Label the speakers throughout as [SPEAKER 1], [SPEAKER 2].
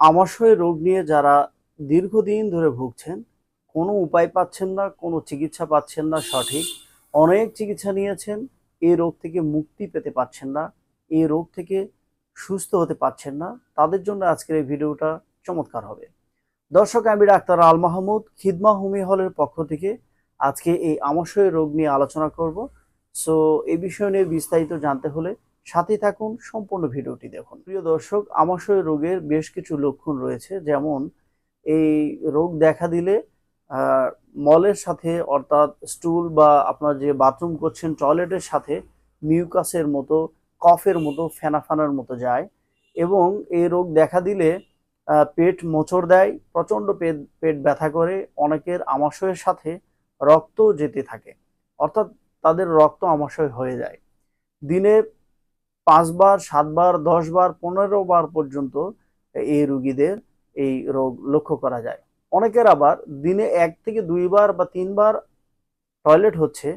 [SPEAKER 1] আমাশয় রোগ নিয়ে যারা দীর্ঘদিন ধরে ভুগছেন, কোনো উপায় পাচ্ছেন না, কোনো চিকিৎসা পাচ্ছেন না সঠিক, অনেক চিকিৎসা নিয়েছেন এই রোগ থেকে মুক্তি পেতে পারছেন না এই রোগ থেকে সুস্থ হতে পারছেন না, তাদের জন্য আজকের এই ভিডিওটা চমৎকার হবে। দর্শক, আমি ডাক্তার আল মাহমুদ, খিদমা হুমি হলের পক্ষ থেকে আজকে এই আমাশয় রোগ নিয়ে আলোচনা করব। সো এই বিষয় নিয়ে বিস্তারিত জানতে হলে সাথে থাকুন, সম্পূর্ণ ভিডিওটি দেখুন। প্রিয় দর্শক, আমাশয় রোগের বেশ কিছু লক্ষণ রয়েছে, যেমন এই রোগ দেখা দিলে মলের সাথে, অর্থাৎ স্টুল বা আপনার যে বাথরুম করছেন, টয়লেটের সাথে মিউকাসের মতো, কফের মতো, ফেনাফানার মতো যায় এবং এই রোগ দেখা দিলে পেট মোচড় দেয়, প্রচণ্ড পেট পেট ব্যথা করে, অনেকের আমাশয়ের সাথে রক্ত যেতে থাকে। অর্থাৎ তাদের রক্ত আমাশয় হয়ে যায়। দিনে পাঁচবার, সাতবার, দশবার পনেরো বার পর্যন্ত এই রুগীদের এই রোগ লক্ষ্য করা যায়। অনেকের আবার দিনে এক থেকে দুইবার বা তিনবার টয়লেট হচ্ছে,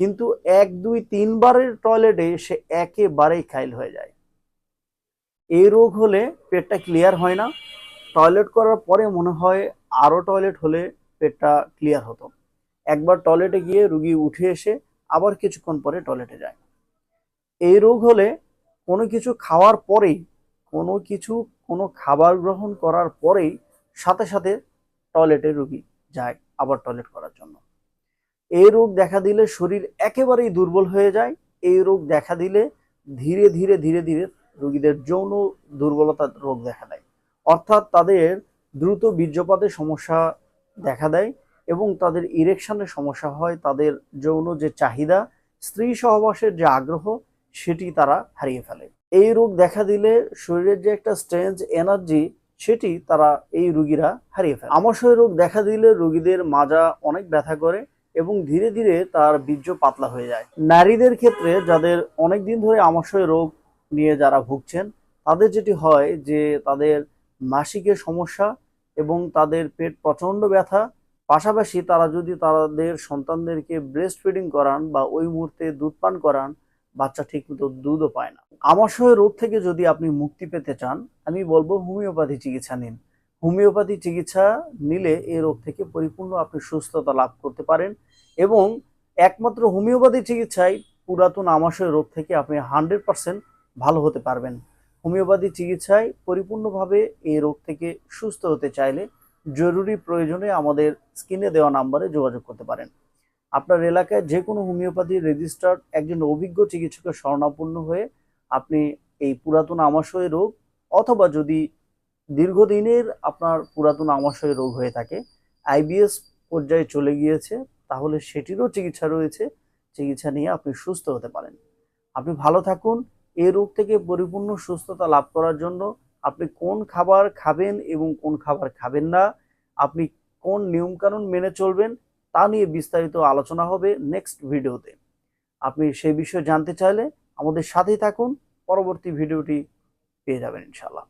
[SPEAKER 1] কিন্তু এক, দুই, তিনবারের টয়লেটে সে একেবারেই খাইল হয়ে যায়। এই রোগ হলে পেটটা ক্লিয়ার হয় না। টয়লেট করার পরে মনে হয় আরও টয়লেট হলে পেটটা ক্লিয়ার হতো। একবার টয়লেটে গিয়ে রুগী উঠে এসে আবার কিছুক্ষণ পরে টয়লেটে যায়। এই রোগ হলে কোনো কিছু খাওয়ার পরেই, কোনো কিছু, কোনো খাবার গ্রহণ করার পরেই সাথে সাথে টয়লেটে রুগী যায় আবার টয়লেট করার জন্য। এই রোগ দেখা দিলে শরীর একেবারেই দুর্বল হয়ে যায়। এই রোগ দেখা দিলে ধীরে ধীরে ধীরে ধীরে রোগীদের যৌন দুর্বলতা রোগ দেখা দেয়। অর্থাৎ তাদের দ্রুত বীর্যপাতের সমস্যা দেখা দেয় এবং তাদের ইরেকশনের সমস্যা হয়। তাদের যৌন যে চাহিদা, স্ত্রী সহবাসের যে আগ্রহ সেটি তারা হারিয়ে ফেলে। এই রোগ দেখা দিলে শরীরের যে একটা স্ট্রেঞ্জ এনার্জি, সেটি তারা এই রুগীরা হারিয়ে ফেলে। আমাশয় রোগ দেখা দিলে রোগীদের মাজা অনেক ব্যথা করে এবং ধীরে ধীরে তার বীর্য পাতলা হয়ে যায়। নারীদের ক্ষেত্রে যাদের অনেক দিন ধরে আমাশয় রোগ নিয়ে যারা ভুগছেন, তাদের যেটি হয় যে তাদের মাসিকের সমস্যা এবং তাদের পেট প্রচণ্ড ব্যথা। পাশাপাশি তারা যদি তাদের সন্তানদেরকে ব্রেস্ট ফিডিং করান বা ওই মুহূর্তে দুধ পান করান বাচ্চা ঠিকমতো দুধও পায় না। আমাশয় রোগ থেকে যদি আপনি মুক্তি পেতে চান, আমি বলব হোমিওপ্যাথি চিকিৎসা নিন। হোমিওপ্যাথি চিকিৎসা নিলে এই রোগ থেকে পরিপূর্ণ আপনি সুস্থতা লাভ করতে পারেন এবং একমাত্র হোমিওপ্যাথি চিকিৎসায় পুরাতন আমাশয় রোগ থেকে আপনি হান্ড্রেড পার্সেন্ট ভালো হতে পারবেন। হোমিওপ্যাথি চিকিৎসায় পরিপূর্ণভাবে এই রোগ থেকে সুস্থ হতে চাইলে জরুরি প্রয়োজনে আমাদের স্ক্রিনে দেওয়া নাম্বারে যোগাযোগ করতে পারেন। আপনার এলাকায় যে কোনো হোমিওপ্যাথি রেজিস্টার্ড একজন অভিজ্ঞ চিকিৎসকের শরণাপন্ন হয়ে আপনি এই পুরাতন আমাশয় রোগ অথবা যদি দীর্ঘদিনের আপনার পুরাতন আমাশয় রোগ হয়ে থাকে আইবিএস পর্যায়ে চলে গিয়েছে, তাহলে সেটিরও চিকিৎসা রয়েছে। চিকিৎসা নিয়ে আপনি সুস্থ হতে পারেন। আপনি ভালো থাকুন। এই রোগ থেকে পরিপূর্ণ সুস্থতা লাভ করার জন্য আপনি কোন খাবার খাবেন এবং কোন খাবার খাবেন না, আপনি কোন নিয়মকানুন মেনে চলবেন তা নিয়ে বিস্তারিত আলোচনা হবে নেক্সট ভিডিওতে আপনি সেই বিষয়ে জানতে চাইলে আমাদের সাথেই থাকুন, পরবর্তী ভিডিওটি পেয়ে যাবেন ইনশাল্লাহ